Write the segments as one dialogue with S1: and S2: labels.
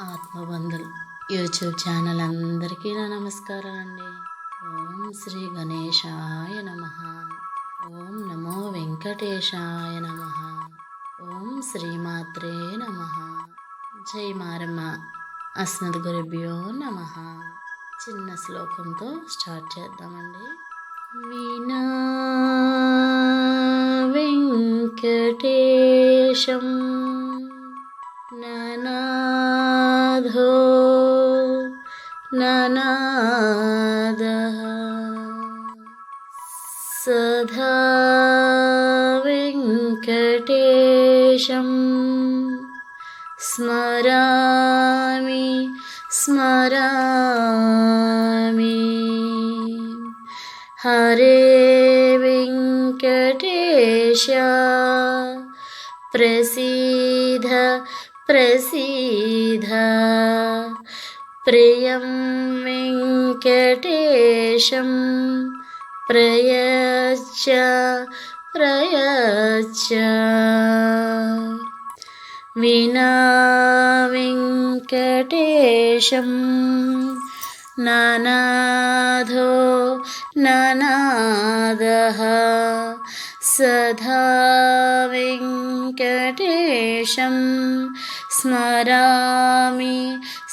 S1: ఆత్మబంధులు. YouTube channel అందరికీ నా నమస్కారం అండి. ఓం శ్రీ గణేశాయ నమ. ఓం నమో వెంకటేశాయ నమ. ఓం శ్రీమాత్రే నమ. జై మారమ్మ. అస్మద్ గురుభ్యో నమ. చిన్న శ్లోకంతో స్టార్ట్ చేద్దామండి. వినా వెంకటేశం सधा वेङ्कटेशं स्मरामि स्मरामि। हरे वेङ्कटेश प्रसीद प्रसीधा प्रियं वेङ्कटेशं प्रयच प्रयच विना विङ्कटेशं ननाधो ननादः। सधाविङ्कटेशं स्मरामि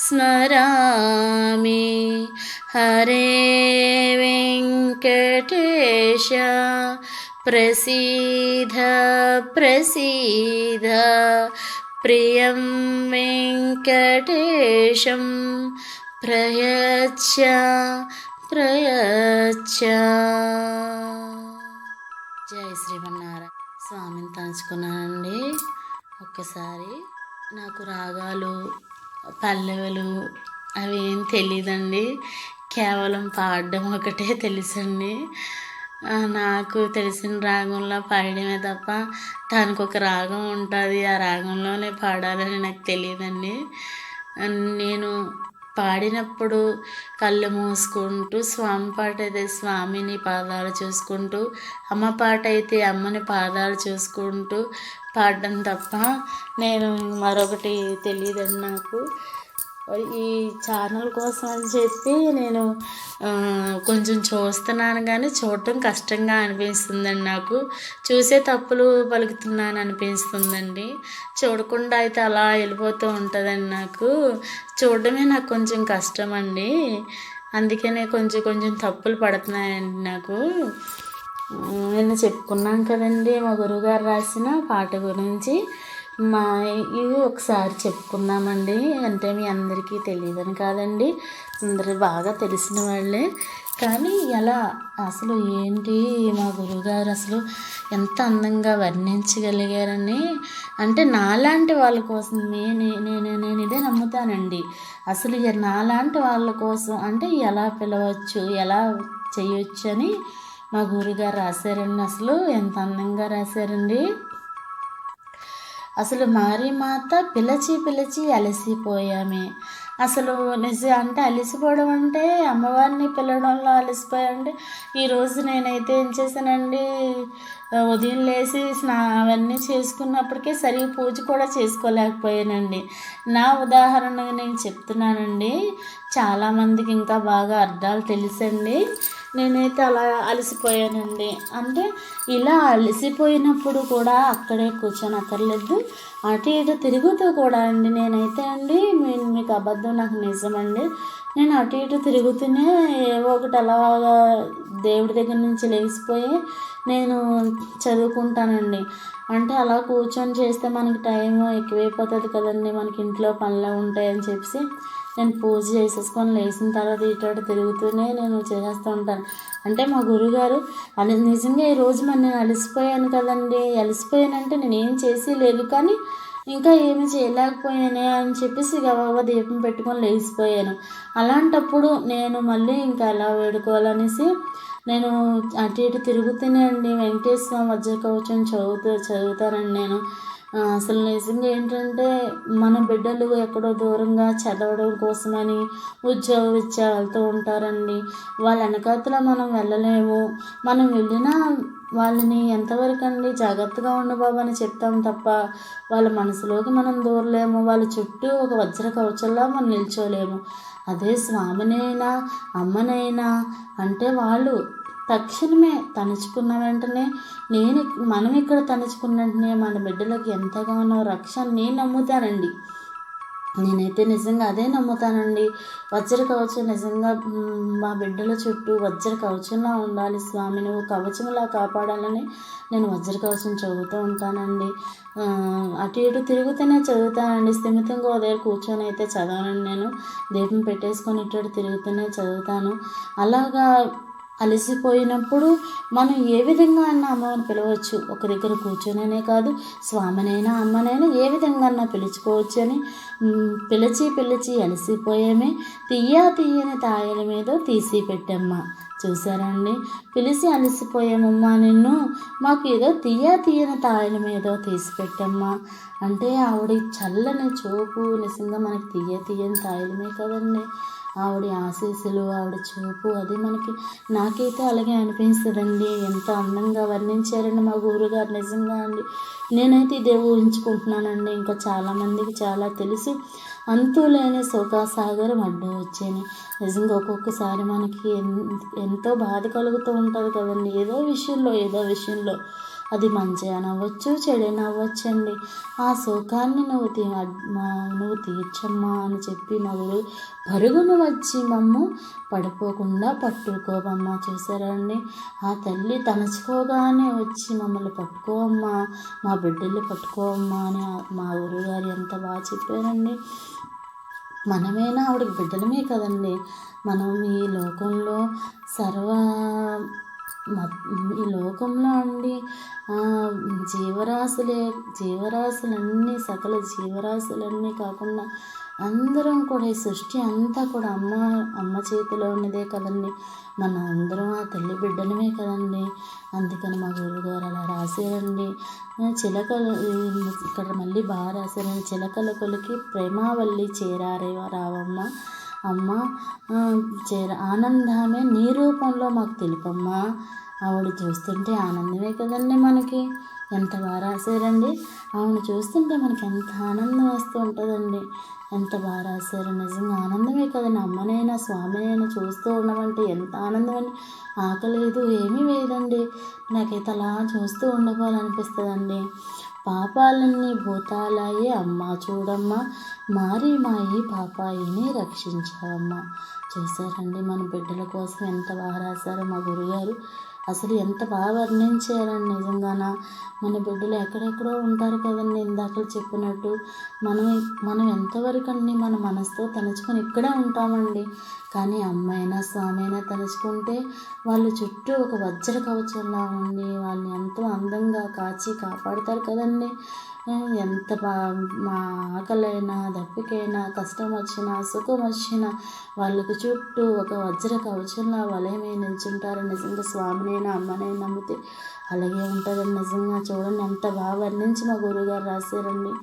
S1: స్మరామి. హరే వెంకటేశ. ప్రసీద ప్రసీద. ప్రియం వెంకటేశం. ప్రయచ్చ ప్రయచ్చ. జై శ్రీమన్నారాయణ. స్వామిని తలుచుకున్నానండి. ఒక్కసారి నాకు రాగాలు పల్లెలు అవి ఏం తెలియదండి కేవలం పాడడం ఒకటే తెలుసండి. నాకు తెలిసిన రాగంలో పాడడమే తప్ప దానికి ఒక రాగం ఉంటుంది. ఆ రాగంలోనే పాడాలని నాకు తెలియదండి. నేను పాడినప్పుడు కళ్ళు మూసుకుంటూ స్వామి పాట అయితే స్వామిని పాదాలు చూసుకుంటూ అమ్మ పాట అయితే అమ్మని పాదాలు చూసుకుంటూ పాడడం తప్ప నేను మరొకటి తెలియదండి నాకు ఈ ఛానల్ కోసం అని చెప్పి నేను కొంచెం చూస్తున్నాను కానీ చూడటం కష్టంగా అనిపిస్తుందండి నాకు. చూసే తప్పులు పలుకుతున్నాను అనిపిస్తుందండి. చూడకుండా అయితే అలా వెళ్ళిపోతూ ఉంటుందండి నాకు. చూడడమే నాకు కొంచెం కష్టం అండి అందుకనే కొంచెం కొంచెం తప్పులు పడుతున్నాయండి నాకు. నేను చెప్పుకున్నాం కదండి మా గురువుగారు రాసిన పాట గురించి. మా ఇవి ఒకసారి చెప్పుకుందామండి. అంటే మీ అందరికీ తెలియదని కాదండి. అందరూ బాగా తెలిసిన వాళ్ళే. కానీ ఎలా అసలు ఏంటి మా గురువుగారు అసలు ఎంత అందంగా వర్ణించగలిగారని? అంటే నాలాంటి వాళ్ళ కోసం నేను నేను నేను ఇదే నమ్ముతానండి. అసలు నాలాంటి వాళ్ళ కోసం అంటే ఎలా పిలవచ్చు ఎలా చేయొచ్చు అని మా గురుగారు రాశారండి. అసలు ఎంత అందంగా రాశారండి. అసలు మారి మాత పిలిచి పిలిచి అలసిపోయామే. అసలు నిజ అంటే అలసిపోవడం అంటే అమ్మవారిని పిలవడంలో అలసిపోయామంటే ఈరోజు నేనైతే ఏం చేశానండి ఉదయం లేచి స్నా అవన్నీ చేసుకున్నప్పటికే సరిగ్గా పూజ కూడా చేసుకోలేకపోయానండి. నా ఉదాహరణగా నేను చెప్తున్నానండి చాలామందికి ఇంకా బాగా అర్థాలు తెలుసండి. నేనైతే అలా అలసిపోయానండి. అంటే ఇలా అలసిపోయినప్పుడు కూడా అక్కడే కూర్చొని అక్కర్లేదు. అటు ఇటు తిరుగుతూ కూడా అండి. నేనైతే అండి మీ- మీకు అబద్ధం నాకు నిజమండి. నేను అటు ఇటు తిరుగుతూనే ఏవో ఒకటి అలాగా దేవుడి దగ్గర నుంచి లేచిపోయి నేను చదువుకుంటానండి. అంటే అలా కూర్చొని చేస్తే మనకి టైం ఎక్కువైపోతుంది కదండి. మనకి ఇంట్లో పనులు ఉంటాయని చెప్పి నేను పూజ చేసేసుకొని లేచిన తర్వాత ఇటు అటు తిరుగుతూనే నేను చేసేస్తూ ఉంటాను. అంటే మా గురుగారు అది నిజంగా ఈ రోజు మరి నేను అలసిపోయాను కదండి. అలసిపోయానంటే నేను ఏం చేసి లేదు కానీ ఇంకా ఏమి చేయలేకపోయానే అని చెప్పేసి గబాబా దీపం పెట్టుకొని లేచిపోయాను. అలాంటప్పుడు నేను మళ్ళీ ఇంకా ఎలా వేడుకోవాలనేసి నేను అటు ఇటు తిరుగుతూనే అండి. వెంకటేశ్వర వజ్ర కవచం చదువుతూ చదువుతానండి నేను. అసలు నిజంగా ఏంటంటే మన బిడ్డలు ఎక్కడో దూరంగా చదవడం కోసమని ఉద్యోగ రీత్యా వెళ్తూ ఉంటారండి. వాళ్ళ వెనకాతల మనం వెళ్ళలేము. మనం వెళ్ళినా వాళ్ళని ఎంతవరకు అండి జాగ్రత్తగా ఉండు బాబు అని చెప్తాం తప్ప వాళ్ళ మనసులోకి మనం దూరలేము. వాళ్ళ చుట్టూ ఒక వజ్ర కవచంలా మనం నిల్చోలేము. అదే స్వామినైనా అమ్మనైనా అంటే వాళ్ళు తక్షణమే తలుచుకున్న వెంటనే నేను మనం ఇక్కడ తలుచుకున్న వెంటనే మన బిడ్డలకు ఎంతగానో రక్షణ నేను నమ్ముతానండి. నేనైతే నిజంగా అదే నమ్ముతానండి. వజ్ర కవచం నిజంగా మా బిడ్డల చుట్టూ వజ్ర కవచంలా ఉండాలి స్వామి. నువ్వు కవచంలా కాపాడాలని నేను వజ్ర కవచం చదువుతూ ఉంటానండి. అటు ఇటు తిరుగుతూనే చదువుతానండి. స్థిమితంగా ఉదయం దగ్గర కూర్చొని అయితే చదవనండి నేను. దీపం పెట్టేసుకొని ఇటు తిరుగుతూనే చదువుతాను. అలాగా అలసిపోయినప్పుడు మనం ఏ విధంగా అన్న అమ్మని పిలవచ్చు? ఒక దగ్గర కూర్చొననే కాదు స్వామినైనా అమ్మనైనా ఏ విధంగా అన్నా పిలుచుకోవచ్చు అని పిలిచి పిలిచి అలసిపోయామే. తీయా తీయని తాయల మీద తీసి పెట్టమ్మా. చూసారండి పిలిచి అలసిపోయామమ్మా నిన్ను. మాకు ఏదో తీయా తీయని తాయల మీద తీసి పెట్టమ్మా. అంటే ఆవిడ చల్లని చూపు నిజంగా మనకి తీయ తీయని తాయలమే కదండి. ఆవిడ ఆశీస్సులు ఆవిడ చూపు అది మనకి నాకైతే అలాగే అనిపిస్తుందండి. ఎంత అందంగా వర్ణించారండి మా గురుగారు. నిజంగా అండి. నేనైతే ఇదే ఊహించుకుంటున్నానండి. ఇంకా చాలామందికి చాలా తెలుసు. అంతు లేని శోకాసాగరం అడ్డు వచ్చేని. నిజంగా ఒక్కొక్కసారి మనకి ఎన్- ఎంతో బాధ కలుగుతూ ఉంటుంది కదండి. ఏదో విషయంలో ఏదో విషయంలో. అది మంచి అనవచ్చు చెడు అనవచ్చు అండి ఆ శోకాన్ని నువ్వు తీ మా నువ్వు తీర్చమ్మా అని చెప్పి మా గురువు పరుగును వచ్చి మమ్ము పడిపోకుండా పట్టుకోవమ్మా. చూసారండి ఆ తల్లి తలుచుకోగానే వచ్చి మమ్మల్ని పట్టుకోవమ్మా మా బిడ్డల్ని పట్టుకోవమ్మా అని మా గురువుగారు ఎంత బాగా చెప్పారండి? మనమేనా ఆవిడకి బిడ్డలమే కదండి? మనం ఈ లోకంలో సర్వ ఈ లోకంలో అండి జీవరాశులే జీవరాశులన్నీ సకల జీవరాశులన్నీ కాకుండా అందరం కూడా ఈ సృష్టి అంతా కూడా అమ్మ అమ్మ చేతిలో ఉన్నదే కదండి. మన అందరం ఆ తల్లి బిడ్డలమే కదండి. అందుకని మా గురువుగారు అలా రాశారండి. చిలకలు ఇక్కడ మళ్ళీ బాగా రాశారండి. చిలకల కొలికి ప్రేమావల్లి చేరారే రావమ్మ. అమ్మ చేర ఆనందమే నీ రూపంలో మాకు తెలుపమ్మా. ఆవిడ చూస్తుంటే ఆనందమే కదండి మనకి. ఎంత బాగా రాశారండి. ఆవిడ చూస్తుంటే మనకి ఎంత ఆనందం వస్తూ ఉంటుందండి. ఎంత బాగా రాశారు. నిజంగా ఆనందమే కదండి. అమ్మనైనా స్వామినైనా చూస్తూ ఉండమంటే ఎంత ఆనందం అండి. ఆకలేదు ఏమీ వేయదండి. నాకైతే అలా చూస్తూ ఉండిపోవాలనిపిస్తుందండి పాపాలన్నీ భూతాలాయే అమ్మ చూడమ్మా. మారి మాయి పాపాయిని రక్షించావమ్మా చూసారండి మన బిడ్డల కోసం ఎంత బాగా రాశారో మా గురుగారు. అసలు ఎంత బాగా వర్ణించారండి నిజంగాన? మన బిడ్డలు ఎక్కడెక్కడో ఉంటారు కదండి ఇందాక చెప్పినట్టు. మనం మనం ఎంతవరకు అండి మన మనసుతో తలుచుకొని ఇక్కడే ఉంటామండి. కానీ అమ్మైనా స్వామి అయినా తలుచుకుంటే వాళ్ళు చుట్టూ ఒక వజ్ర కవచంలా ఉండి వాళ్ళని ఎంతో అందంగా కాచి కాపాడతారు కదండి. ఎంత బా మా ఆకలైనా దప్పికైనా కష్టం వచ్చినా సుఖం వచ్చినా వాళ్ళకి చుట్టూ ఒక వజ్ర కవచంలా వలయమే నిల్చుంటారు. నిజంగా స్వామినైనా అమ్మనైనా నమ్మితే అలాగే ఉంటారని నిజంగా చూడండి ఎంత బాగా వర్ణించి మా గురువుగారు రాశారండి.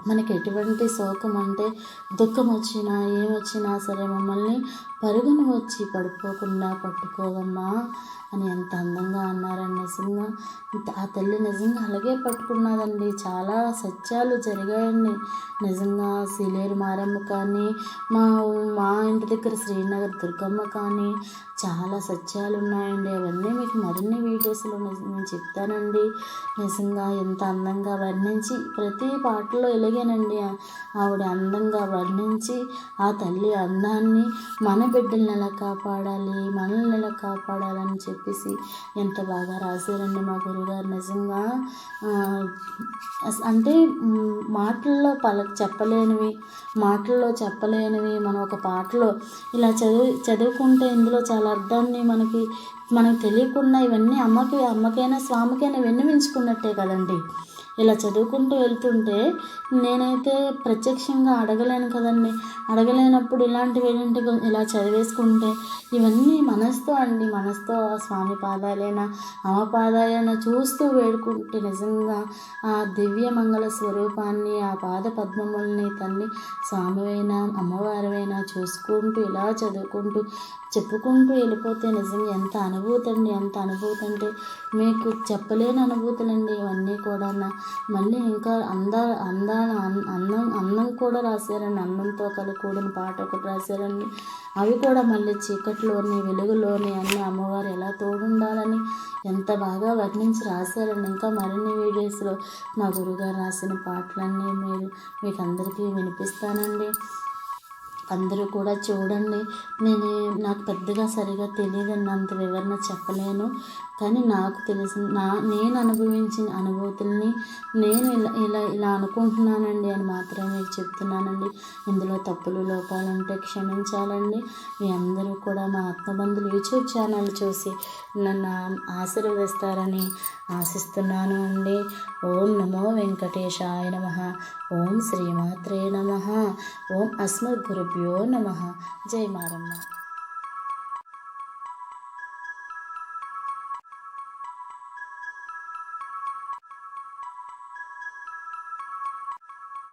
S1: మనకి ఎటువంటి శోకం అంటే దుఃఖం వచ్చినా ఏమొచ్చినా సరే మమ్మల్ని పరుగును వచ్చి పడిపోకుండా పట్టుకోదమ్మా అని ఎంత అందంగా అన్నారండి నిజంగా. ఆ తల్లి నిజంగా అలాగే పట్టుకున్నదండి. చాలా సత్యాలు జరిగాయండి. నిజంగా సీలేరు మారమ్మ కానీ మా మా ఇంటి దగ్గర శ్రీనగర్ దుర్గమ్మ కానీ చాలా సత్యాలు ఉన్నాయండి అవన్నీ మీకు మరిన్ని వీడియోస్లో నేను చెప్తానండి. నిజంగా ఎంత అందంగా వర్ణించి ప్రతి పాటలో ఎలాగేనండి. ఆవిడ అందంగా వర్ణించి ఆ తల్లి అందాన్ని మన బిడ్డల్ని ఎలా కాపాడాలి మనల్ని ఎలా కాపాడాలని చెప్పేసి ఎంత బాగా రాశారండి మా గురుగారు. నిజంగా అంటే మాటల్లో పల చెప్పలేనివి మాటల్లో చెప్పలేనివి మనం ఒక పాటలో ఇలా చదువు చదువుకుంటే ఇందులో చాలా అర్థాన్ని మనకి మనకు తెలియకుండా ఇవన్నీ అమ్మకి అమ్మకైనా స్వామికైనా విన్నవించుకున్నట్టే కదండి. ఇలా చదువుకుంటూ వెళ్తుంటే నేనైతే ప్రత్యక్షంగా అడగలేను కదండి. అడగలేనప్పుడు ఇలాంటివి ఏంటంటే ఇలా చదివేసుకుంటే ఇవన్నీ మనసుతో అండి. మనసుతో ఆ స్వామి పాదాలైనా అమ్మ పాదాలైనా చూస్తూ వేడుకుంటే నిజంగా ఆ దివ్య మంగళ స్వరూపాన్ని ఆ పాద పద్మముల్ని తల్లి స్వామివైనా అమ్మవారివైనా చూసుకుంటూ ఇలా చదువుకుంటూ చెప్పుకుంటూ వెళ్ళిపోతే నిజంగా ఎంత అనుభూతి అండి ఎంత అనుభూతి అంటే మీకు చెప్పలేని అనుభూతులండి ఇవన్నీ కూడా మళ్ళీ ఇంకా అందా అందాల అందం అందం కూడా రాశారండి. అందంతో కలిగి కూడిన పాట ఒకటి రాశారండి. అవి కూడా మళ్ళీ చీకట్లోని వెలుగులోని అన్ని అమ్మవారు ఎలా తోడుండాలని ఎంత బాగా వర్ణించి రాశారండి. ఇంకా మరిన్ని వీడియోస్లో నా గురుగారు రాసిన పాటలన్నీ మీరు మీకు అందరికీ వినిపిస్తానండి. అందరూ కూడా చూడండి. నేను నాకు పెద్దగా సరిగా తెలియదండి. అంత వివరణ చెప్పలేను. కానీ నాకు తెలిసిన నా నేను అనుభవించిన అనుభూతుల్ని నేను ఇలా ఇలా ఇలా అనుకుంటున్నానండి అని మాత్రమే మీకు చెప్తున్నానండి. ఇందులో తప్పులు లోపాలు ఉంటే క్షమించాలండి. మీ అందరూ కూడా మా ఆత్మబంధులు యూట్యూబ్ ఛానల్ చూసి నన్ను ఆశీర్వదిస్తారని ఆశిస్తున్నాను అండి. ఓం నమో వెంకటేశాయ నమ. ఓం శ్రీమాత్రే నమ. ఓం అస్మద్గురుభ్యో నమ. జై మారమ్మ.